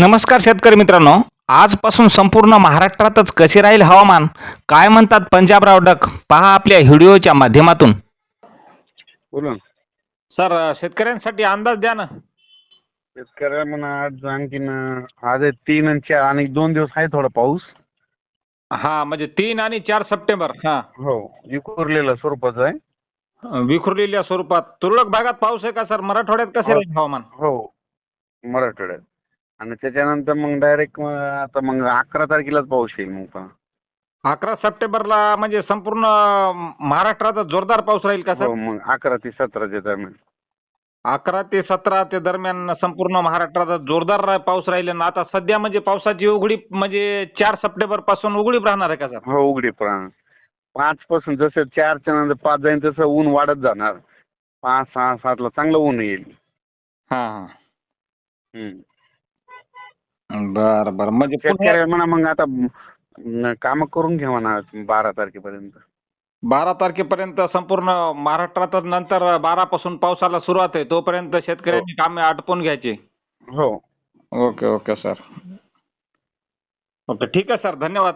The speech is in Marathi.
नमस्कार शेतकरी मित्रांनो. आजपासून संपूर्ण महाराष्ट्रातच कसे राहील हवामान? काय म्हणतात पंजाबराव डक? पहा आपल्या व्हिडिओच्या माध्यमातून. बोला. ना. सर शेतकऱ्यांसाठी अंदाज द्या ना. शेतकऱ्या म्हणा आज आणखीन अं, आज आहे तीन आणि चार आणि दोन दिवस आहे थोडा पाऊस. हा म्हणजे तीन आणि चार सप्टेंबर हा. हो विखुरलेला स्वरूपाचा आहे. विखुरलेल्या स्वरूपात. तुरळक भागात पाऊस आहे का सर? मराठवाड्यात कसे हो. राहील हवामान? हो मराठवाड्यात. आणि त्याच्यानंतर मग डायरेक्ट आता मग अकरा तारखेलाच पाऊस येईल मग पण अकरा सप्टेंबरला म्हणजे संपूर्ण महाराष्ट्रात जोरदार पाऊस राहील का सर? हो मग अकरा ते सतराच्या दरम्यान. अकरा ते सतरा ते दरम्यान संपूर्ण महाराष्ट्रात जोरदार रा- पाऊस राहील आणि आता सध्या म्हणजे पावसाची उघडी म्हणजे चार सप्टेंबरपासून उघडीप राहणार आहे का सर? हो उघडी पण पाच पासून जसं चारच्या नंतर पाच जाईल तसं ऊन वाढत जाणार. पाच सहा सातला चांगलं ऊन येईल. हा हा. हम्म. बर बर. म्हणजे शेतकऱ्या म्हणा मग आता काम करून घ्या म्हणा बारा तारखेपर्यंत. बारा तारखेपर्यंत संपूर्ण महाराष्ट्रात नंतर बारा पासून पावसाला सुरुवात आहे तोपर्यंत शेतकऱ्यांनी कामे आटपून घ्यायची. हो. Okay okay sir. ओके ठीक आहे सर. धन्यवाद.